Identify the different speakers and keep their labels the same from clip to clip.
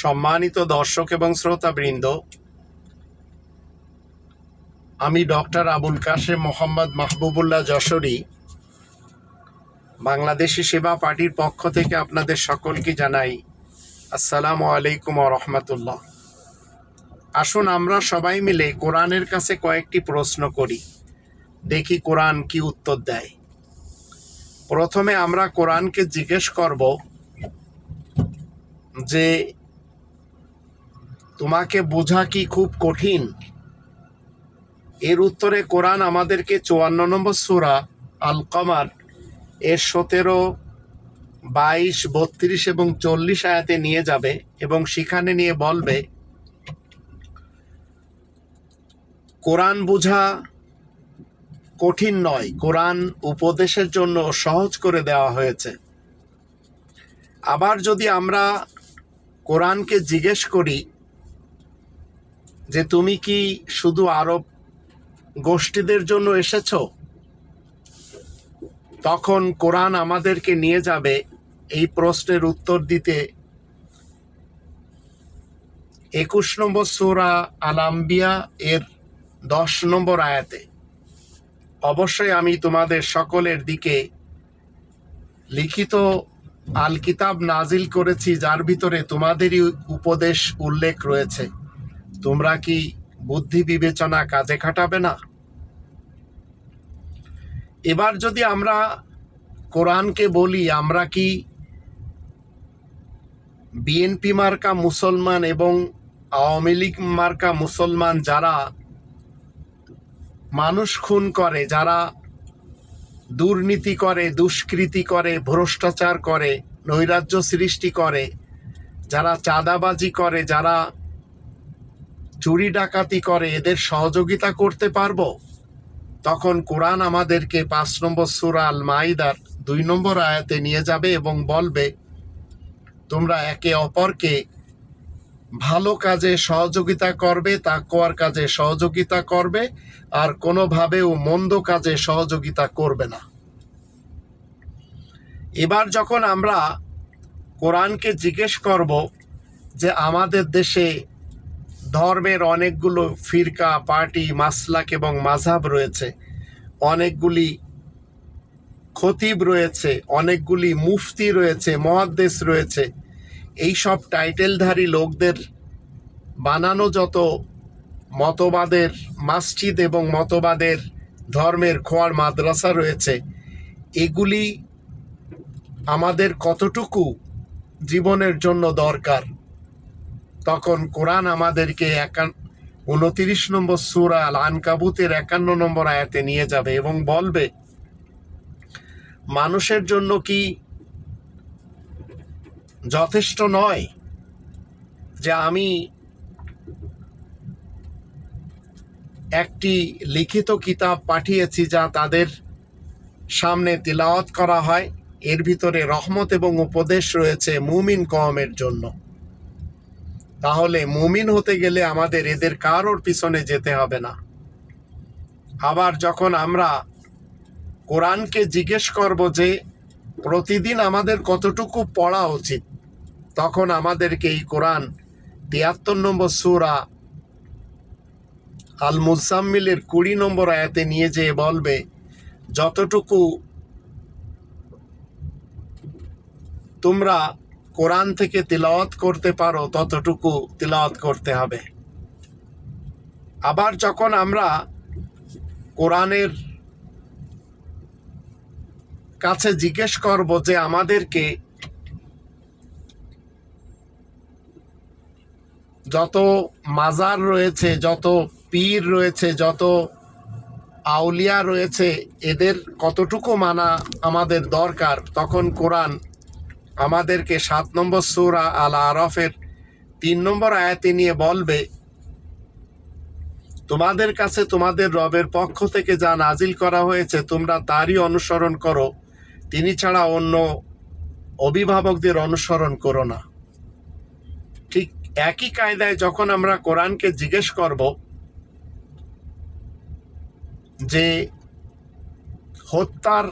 Speaker 1: সম্মানিত দর্শক এবং শ্রোতাবৃন্দ, আমি ডক্টর আবুল কাশেম মোহাম্মদ মাহবুবুল্লাহ যশোরী, বাংলাদেশি সেবা পার্টির পক্ষ থেকে আপনাদের সকলকে জানাই আসসালামু আলাইকুম রহমতুল্লাহ। আসুন আমরা সবাই মিলে কোরআনের কাছে কয়েকটি প্রশ্ন করি। দেখি কোরআন কি উত্তর দেয়। প্রথমে আমরা কোরআনকে জিজ্ঞেস করব যে তোমাকে বোঝা কি খুব কঠিন? এর উত্তরে কোরআন আমাদেরকে চুয়ান্ন নম্বর সুরা আল কমার এর সতেরো, বাইশ, বত্রিশ এবং চল্লিশ আয়াতে নিয়ে যাবে এবং সেখানে নিয়ে বলবে, কোরআন বোঝা কঠিন নয়, কোরআন উপদেশের জন্য সহজ করে দেওয়া হয়েছে। আবার যদি আমরা কোরআনকে জিজ্ঞেস করি যে তুমি কি শুধু আরব গোষ্ঠীদের জন্য এসেছ? তখন কোরআন আমাদেরকে নিয়ে যাবে এই প্রশ্নের উত্তর দিতে। একুশ নম্বর সুরা আলাম্বিয়া এর দশ নম্বর আয়াতে। অবশ্যই আমি তোমাদের সকলের দিকে লিখিত আল কিতাব নাজিল করেছি, যার ভিতরে তোমাদেরই উপদেশ উল্লেখ রয়েছে। তোমরা কি বুদ্ধি বিবেচনা কাজে খাটাবে না? এবার যদি আমরা কোরআনকে বলি, আমরা কি বিএনপি মার্কা মুসলমান এবং আওয়ামী লীগ মার্কা মুসলমান যারা মানুষ খুন করে, যারা দুর্নীতি করে, দুষ্কৃতি করে, ভ্রষ্টাচার করে, নৈরাজ্য সৃষ্টি করে, যারা চাঁদাবাজি করে, যারা চুরি ডাকাতি করে এদের সহযোগিতা করতে পারব? তখন কোরআন আমাদেরকে পাঁচ নম্বর সুরা আল মাইদার দুই নম্বর আয়াতে নিয়ে যাবে এবং বলবে, তোমরা একে অপরকে ভালো কাজে সহযোগিতা করবে, তাকওয়ার কাজে সহযোগিতা করবে, আর কোনোভাবেও মন্দ কাজে সহযোগিতা করবে না। এবার যখন আমরা কোরআনকে জিজ্ঞেস করব যে আমাদের দেশে ধর্মের অনেকগুলো ফিরকা, পার্টি, মাসলাক এবং মাঝাব রয়েছে। অনেকগুলি খতিব রয়েছে, অনেকগুলি মুফতি রয়েছে মহাদ্দেশ রয়েছে। এই সব টাইটেলধারী লোকদের বানানো যত মতবাদের মাসজিদ এবং মতবাদের ধর্মের খোয়ার মাদ্রাসা রয়েছে, এগুলি আমাদের কতটুকু জীবনের জন্য দরকার? তখন কোরআন আমাদেরকে একান উনতিরিশ নম্বর সুরা আল আনকাবুতের একান্ন নম্বর আয়াতে নিয়ে যাবে এবং বলবে, মানুষের জন্য কি যথেষ্ট নয় যে আমি একটি লিখিত কিতাব পাঠিয়েছি যা তাদের সামনে তিলাওয়াত করা হয়? এর ভিতরে রহমত এবং উপদেশ রয়েছে মুমিন কমের জন্য। তাহলে মুমিন হতে গেলে আমাদের এদের কারোর পিছনে যেতে হবে না। আবার যখন আমরা কোরআনকে জিজ্ঞেস করব যে, প্রতিদিন আমাদের কতটুকু পড়া উচিত? তখন আমাদেরকে এই কোরআন তিয়াত্তর নম্বর সুরা আল মুজাম্মিলের কুড়ি নম্বর আয়াতে নিয়ে যেয়ে বলবে, যতটুকু তোমরা কোরআন থেকে তিলাওয়াত করতে পারো, ততটুকু তিলাওয়াত করতে হবে। আবার যখন আমরা কোরআনের কাছে জিজ্ঞেস করব যে আমাদেরকে যত মাজার রয়েছে, যত পীর রয়েছে, যত আউলিয়া রয়েছে, এদের কতটুকু মানা আমাদের দরকার, তখন কোরআন আমাদেরকে সাত নম্বর সুরা আল আরফের তিন নম্বর আয়াতে নিয়ে বলবে, তোমাদের কাছে তোমাদের রবের পক্ষ থেকে যা নাজিল করা হয়েছে, তোমরা তারই অনুসরণ করো। তিনি ছাড়া অন্য অভিভাবকদের অনুসরণ করো না। ঠিক একই কায়দায় যখন আমরা কোরআনকে জিজ্ঞেস করব যে, হত্যার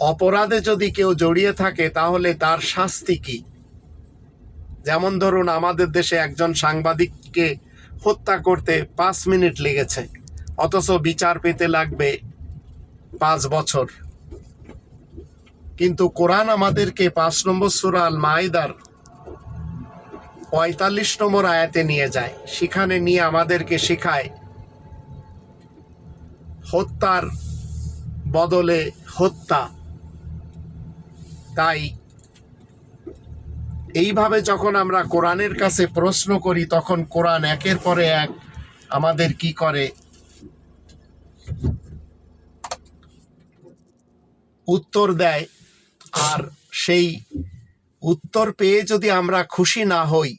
Speaker 1: অপরাধে যদি কেউ জড়িয়ে থাকে, তাহলে তার শাস্তি কি? যেমন ধরুন, আমাদের দেশে একজন সাংবাদিককে হত্যা করতে পাঁচ মিনিট লেগেছে, অথচ বিচার পেতে লাগবে পাঁচ বছর। কিন্তু কোরআন আমাদেরকে পাঁচ নম্বর সুরা আল মাইদার পঁয়তাল্লিশ নম্বর আয়াতে নিয়ে যায়। সেখানে নিয়ে আমাদেরকে শেখায়, হত্যার বদলে হত্যা। তাই এইভাবে যখন আমরা কোরআনের কাছে প্রশ্ন করি, তখন কোরআন একের পরে এক আমাদের কি করে? উত্তর দেয়। আর সেই উত্তর পেয়ে যদি আমরা খুশি না হই,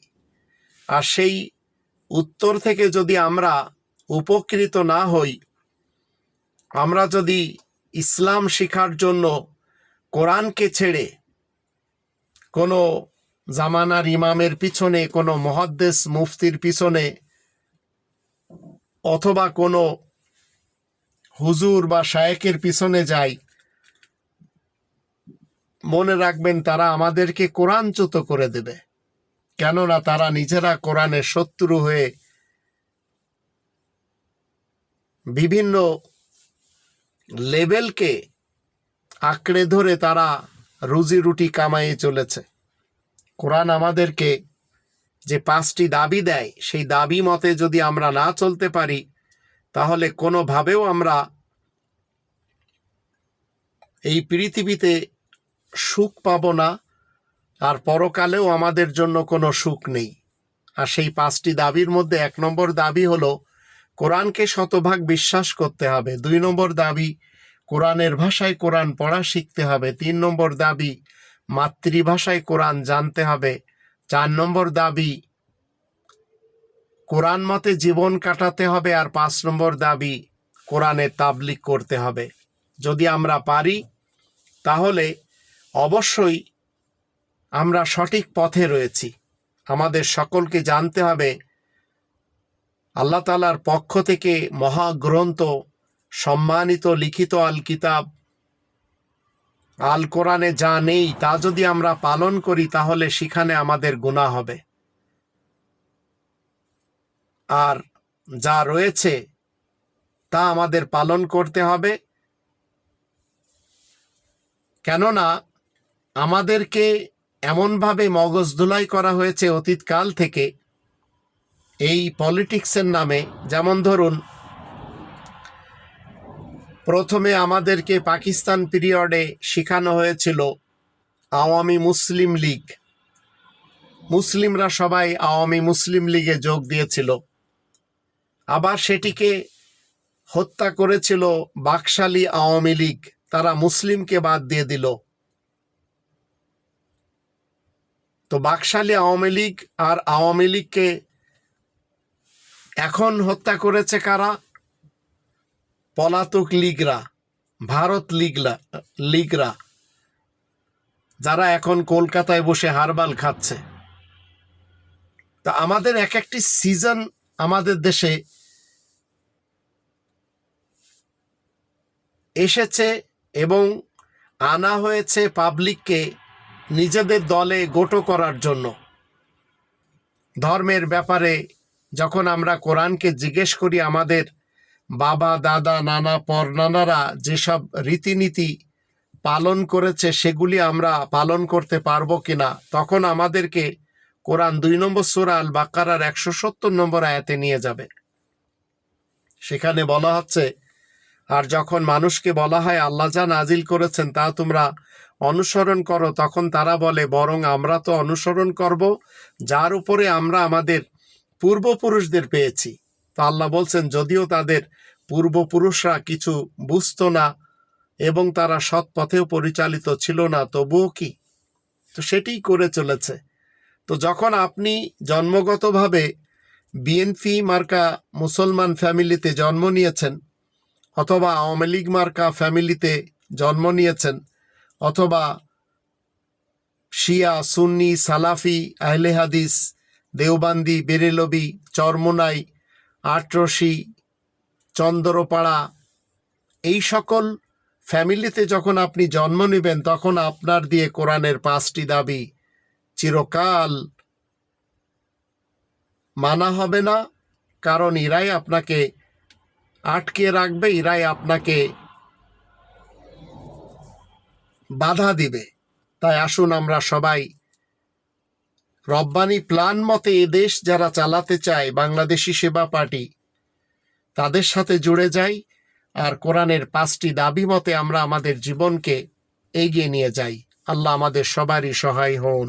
Speaker 1: আর সেই উত্তর থেকে যদি আমরা উপকৃত না হই, আমরা যদি ইসলাম শেখার জন্য কোরআনকে ছেড়ে কোনো জামানার ইমামের পিছনে, কোনো মহাদ্দেশ মুফতির পিছনে, অথবা কোনো হুজুর বা শায়েকের পিছনে যাই, মনে রাখবেন তারা আমাদেরকে কোরআনচ্যুত করে দেবে। কেননা তারা নিজেরা কোরআনের শত্রু হয়ে বিভিন্ন লেভেলকে আঁকড়ে ধরে তারা রুজি রুটি কামাইয়ে চলেছে। কোরআন আমাদেরকে যে পাঁচটি দাবি দেয়, সেই দাবি মতে যদি আমরা না চলতে পারি, তাহলে কোনোভাবেও আমরা এই পৃথিবীতে সুখ পাব না, আর পরকালেও আমাদের জন্য কোনো সুখ নেই। আর সেই পাঁচটি দাবির মধ্যে এক নম্বর দাবি হলো, কোরআনকে শতভাগ বিশ্বাস করতে হবে। দুই নম্বর দাবি কোরআনের ভাষায় কোরআন পড়া শিখতে হবে। তিন নম্বর দাবি, মাতৃভাষায় কোরআন জানতে হবে। চার নম্বর দাবি, কোরআন মতে জীবন কাটাতে হবে। আর পাঁচ নম্বর দাবি, কোরআনে তাবলিক করতে হবে। যদি আমরা পারি, তাহলে অবশ্যই আমরা সঠিক পথে রয়েছি। আমাদের সকলকে জানতে হবে, আল্লাহ তালার পক্ষ থেকে মহাগ্রন্থ সম্মানিত লিখিত আল কিতাব। আল কোরআনে যা নেই, তা যদি আমরা পালন করি, তাহলে সেখানে আমাদের গুণা হবে। আর যা রয়েছে, তা আমাদের পালন করতে হবে। কেননা, আমাদেরকে এমনভাবে মগজ ধুলাই করা হয়েছে অতীতকাল থেকে। এই পলিটিক্সের নামে, যেমন ধরুন প্রথমে আমাদেরকে পাকিস্তান পিরিয়ডে শেখানো হয়েছিল আওয়ামী মুসলিম লীগ। মুসলিমরা সবাই আওয়ামী মুসলিম লীগে যোগ দিয়েছিল। আবার সেটিকে হত্যা করেছিল বাকশালী আওয়ামী লীগ। তারা মুসলিমকে বাদ দিয়ে দিল। তো বাকশালী আওয়ামী লীগ আর আওয়ামী লীগকে এখন হত্যা করেছে কারা? পলাতক লীগরা, ভারত লীগরা লীগরা, যারা এখন কলকাতায় বসে হারবাল খাচ্ছে। তা আমাদের এক একটি সিজন আমাদের দেশে এসেছে এবং আনা হয়েছে পাবলিককে নিজেদের দলে গোটো করার জন্য। ধর্মের ব্যাপারে যখন আমরা কোরআনকে জিজ্ঞেস করি আমাদের বাবা, দাদা, নানা, পরনানারা যেসব রীতিনীতি পালন করেছে, সেগুলি আমরা পালন করতে পারব কিনা? তখন আমাদেরকে কোরআন দুই নম্বর সুরা আল বাকারার একশো সত্তর নম্বর আয়াতে নিয়ে যাবে। সেখানে বলা হচ্ছে, আর যখন মানুষকে বলা হয়, আল্লাহ যা নাজিল করেছেন তা তোমরা অনুসরণ করো, তখন তারা বলে, বরং আমরা তো অনুসরণ করব, যার উপরে আমরা আমাদের পূর্বপুরুষদের পেয়েছি। তো আল্লাহ বলছেন, যদিও তাদের পূর্বপুরুষরা কিছু বুঝতো না এবং তারা সৎ পথেও পরিচালিত ছিল না, তবুও কি? তো সেটিই করে চলেছে। তো যখন আপনি জন্মগতভাবে বিএনপি মার্কা মুসলমান ফ্যামিলিতে জন্ম নিয়েছেন, অথবা আওয়ামী লীগ মার্কা ফ্যামিলিতে জন্ম নিয়েছেন, অথবা শিয়া, সুন্নি, সালাফি, আহলে হাদিস, দেওবান্দি, বেরেলবি, চরমোনাই, আটরশি চন্দ্রপাড়া। এই সকল ফ্যামিলিতে যখন আপনি জন্ম নেবেন, তখন আপনার দিয়ে কোরআনের পাঁচটি দাবি। চিরকাল মানা হবে না, কারণ ইরাই আপনাকে আটকে রাখবে, ইরাই আপনাকে বাধা দিবে। তাই আসুন আমরা সবাই রব্বানি প্ল্যান মতে এদেশ যারা চালাতে চায়, বাংলাদেশি সেবা পার্টি তাদের সাথে জুড়ে যাই আর কোরআনের পাঁচটি দাবি মতে আমরা আমাদের জীবনকে এগিয়ে নিয়ে যাই। আল্লাহ আমাদের সবারই সহায় হন।